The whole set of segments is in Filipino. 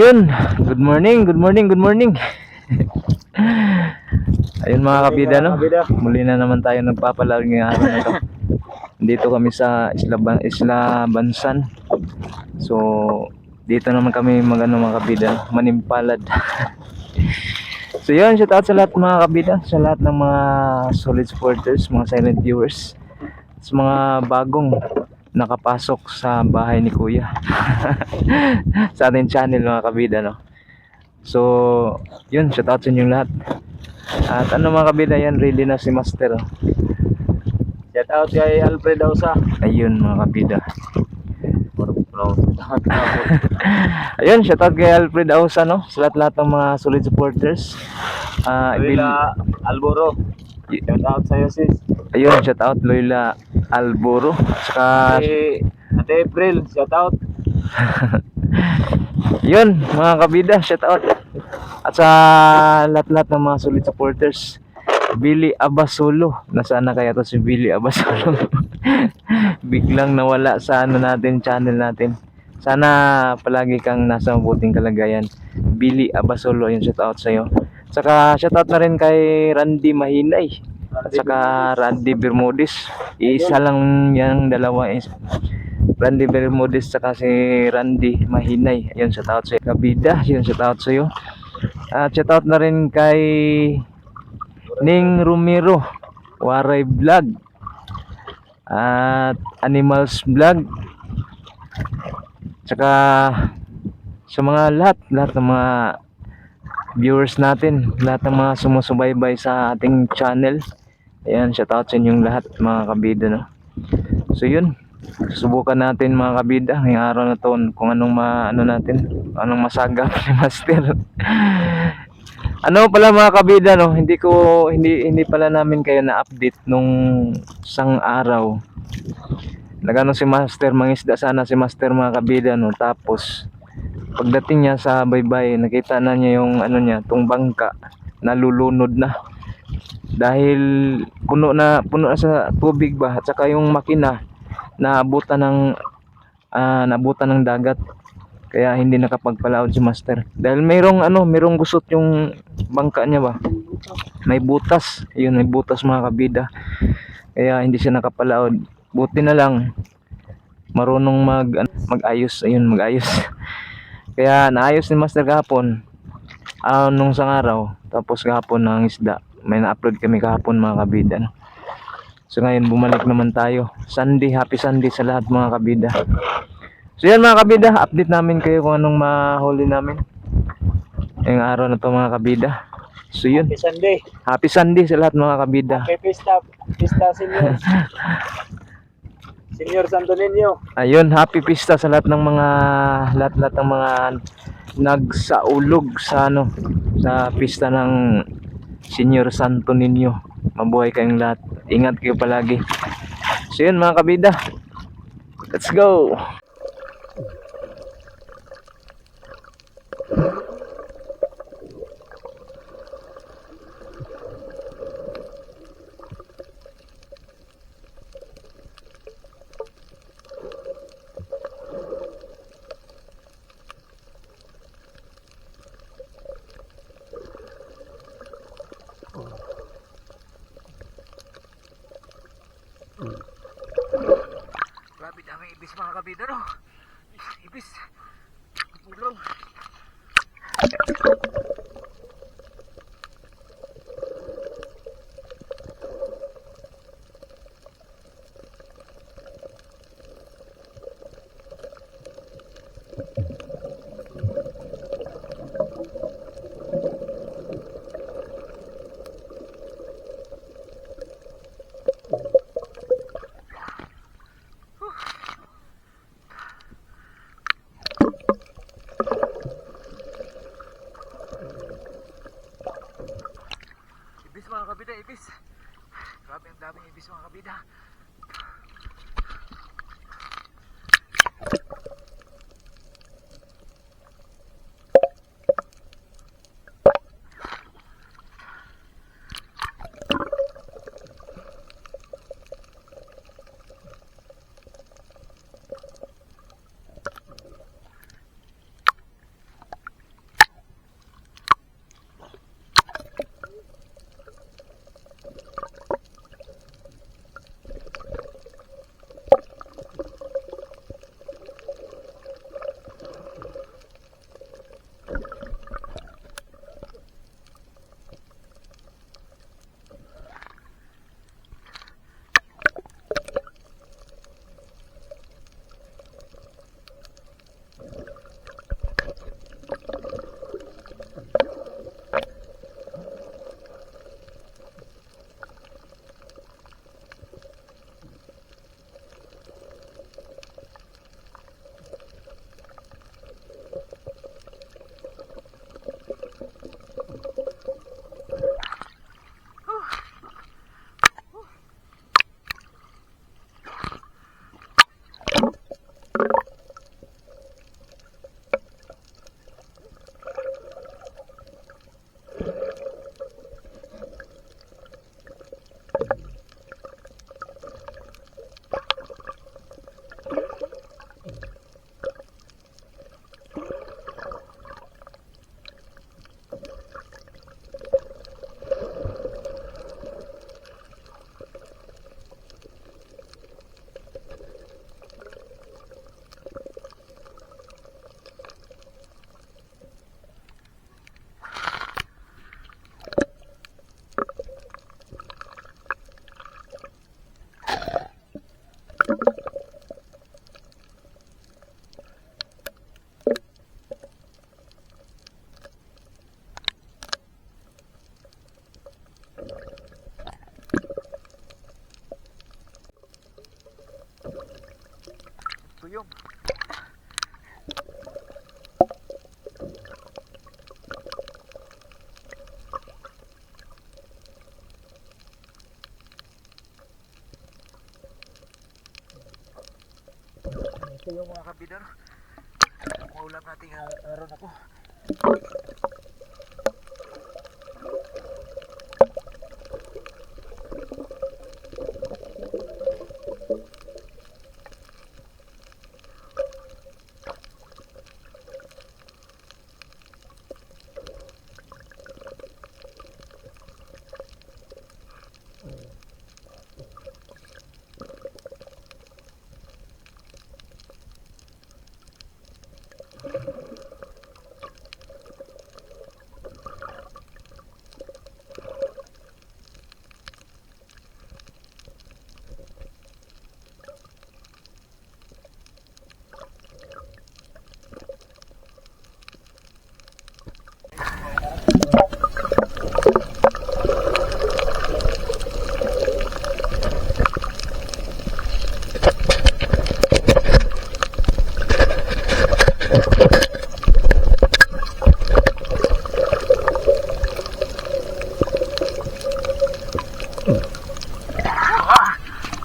Ayun, good morning, good morning, good morning. Ayun mga kabida no. Muli na naman tayo nagpapalag ng araw na to. Dito kami sa Isla, Ban- Isla Bansan. So, dito naman kami magano mga kabida, manimpalad. so yun, shout out sa lahat mga kabida, sa lahat ng mga solid supporters, mga silent viewers, sa mga bagong nakapasok sa bahay ni Kuya. sa ating channel mga kabida no. So, yun, shout out sa inyong lahat. At ano mga kabida yan, really na si Master. oh. Shout out kay Alfred Ausa. Ayun mga kabida. Ayun, shout out kay Alfred Ausa no, sa lahat-lahat ng mga solid supporters. Ibil- Wila Alboro. Shout out sa'yo sis. ayun, shout out Loila Alboro. Saka Kay Ate April, shout out. Yun, mga kabida, shout out. At sa lahat-lahat ng mga solid supporters, Billy Abasolo. Nasaan na kaya to si Billy Abasolo? Biglang nawala sa ano natin, channel natin. Sana palagi kang nasa mabuting kalagayan. Billy Abasolo, yun shout out sa'yo. Saka shout out na rin kay Randy Mahinay. At saka Randy Bermudez. Isa lang yung dalawa Randy Bermudez saka si Randy Mahinay. Ayun, shout out sa'yo. Kabida, yun shout out sa'yo. At shout out na rin kay Ning Romero, Waray Vlog. At Animals Vlog. Tsaka sa mga lahat, lahat ng mga viewers natin, lahat ng mga sumusubaybay sa ating channel. Ayan, shout out sa inyong lahat mga kabida no. So yun, subukan natin mga kabida ngayong araw na to kung anong ma, ano natin, anong masagap ni Master. ano pala mga kabida no, hindi ko hindi hindi pala namin kayo na-update nung sang araw. Nagano si Master, mangisda sana si Master mga kabida no, tapos pagdating niya sa baybay, nakita na niya yung ano niya, tong bangka nalulunod na dahil puno na puno na sa tubig ba? At saka yung makina naabutan ng ah, naabutan ng dagat. Kaya hindi nakapagpalaod si master. Dahil mayroong ano mayroong gusot yung bangka niya ba? May butas. Yun may butas mga kabida. Kaya hindi siya nakapalaod buti na lang marunong mag ano, mag-ayos. Ayun mag-ayos. Kaya naayos ni master kahapon ah nung sang araw. Tapos kahapon ng isda may na-upload kami kahapon mga kabida no? so ngayon bumalik naman tayo Sunday happy Sunday sa lahat mga kabida so yan mga kabida update namin kayo kung anong mahuli namin yung araw na to mga kabida so yun Happy Sunday. happy Sunday sa lahat mga kabida Happy Pista. Pista Senior. Senior Santo Niño. ayun happy pista sa lahat ng mga lahat lahat ng mga nagsaulog sa ano sa pista ng Senior Santo Niño mabuhay kayong lahat. Ingat kayo palagi. So yun mga kabida. Let's go dami ibis mga kabida no? Ibis. Ibis Yung mga kabidar. Maulam natin ang meron ako.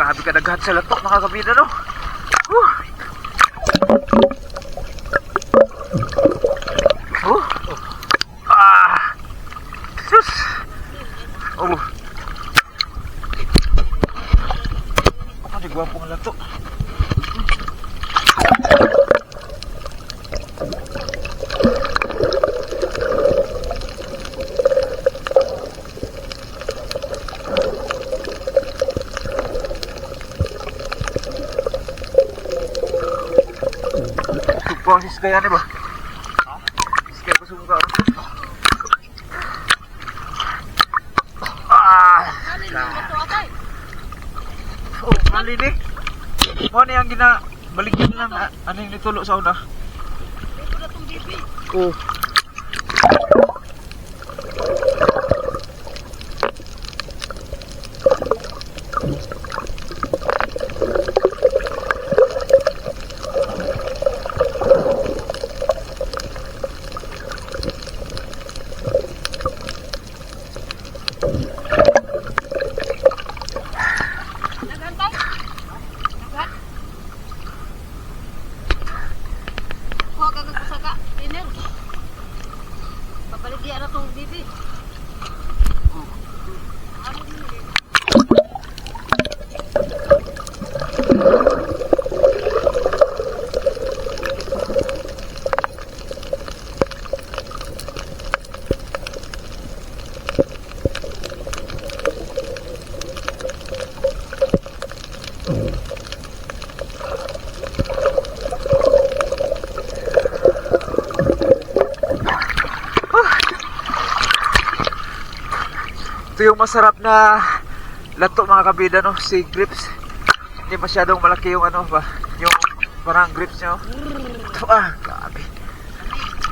Grabe ka naghat sa latok mga kabida no. Whew. Oh. Ah. Sus. Oh. Ano gwapo ng latok. Proses kaya ni ba? Ha? Kaya ko sumuka. Ah! Oh, malinig. Mo ni ang gina baligyan lang ah, ano yung nitulo sa una. Oh. Kuha ka ng kusaka, tiner. Pabaligyan na tong bibi. Ito yung masarap na lato mga kabida no, si grips. Hindi masyadong malaki yung ano ba, yung parang grips niya. Ito ah, grabe.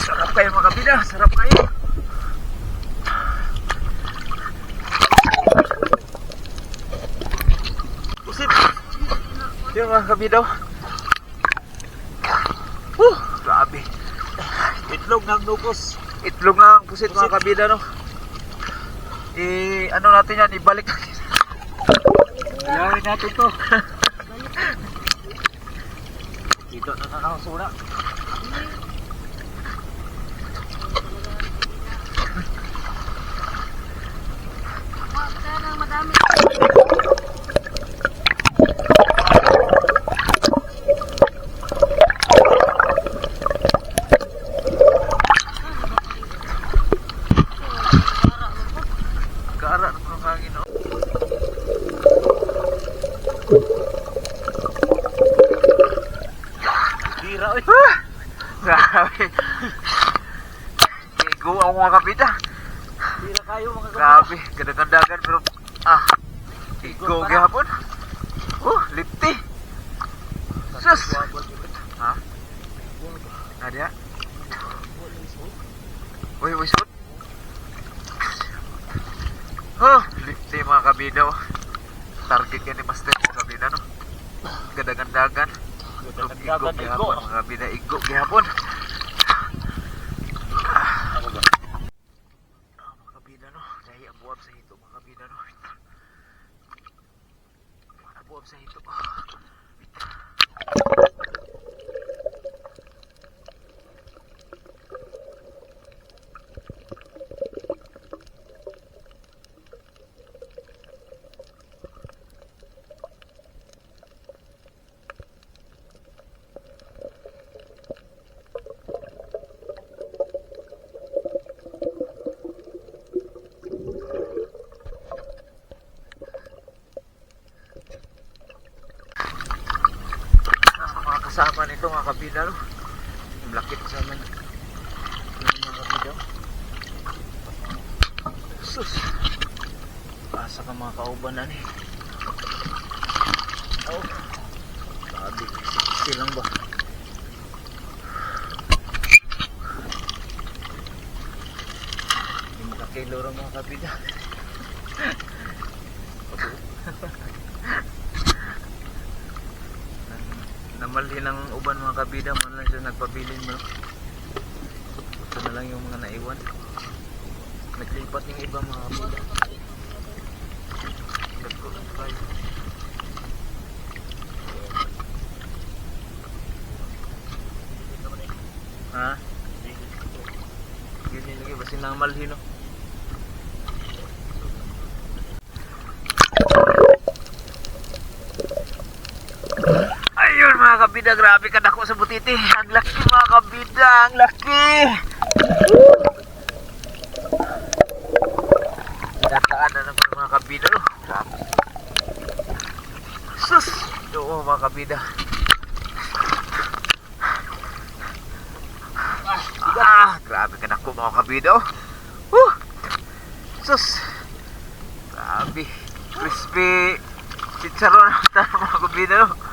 Sarap kayo mga kabida, sarap kayo. Pusit. Yung mga kabida. oh. Whew, grabe. Itlog ng nukos. Itlog ng pusit mga kabida no i ano natin yan, ibalik natin. Gawin natin to. Dito na na ako sura. Kuha ka ng madami. Kaara ng mga hangin, no? Tira, oy. Grabe. Igo ako mga kapita. Tira kayo mga kapita. Grabe, ganda-gandagan pero ah, igo gihapon. Oh, lipti. Sus. Ha? Nadia? Uy, uy, sud. Oh, lipti mga kabidaw. Target yan ni Master mga kabida, no? Gadagandagan. Igo gihapon, mga kabida. Igo gihapon. Ah, mga kabida, no? Dahil ang buwab sa hito, mga kabida, no? Ang buwab sa hito. Kasama nito mga kabida no. Yung lakit sa man. Yung mga kabida. Sus. Asa ka mga kauban na. Oh. Sabi, kisi lang ba? Hindi makakilo rin mga kabida. Namalhin ng uban mga kabida man lang siya nagpabilin mo. Ito na lang yung mga naiwan. Naglipat yung iba mga kabida. Dagko lang tayo. Ha? Ganyan lagi basi nang malhin no. Ayun mga kabida, grabe ka dako sa butiti. Ang laki mga kabida, ang laki. Dataan na naman mga kabida. Oh. Sus! Oo mga kabida. Ah, grabe ka dako mga kabida. Oh. Woo! Sus! Grabe. Crispy. Chicharon na mga kabida. Oh.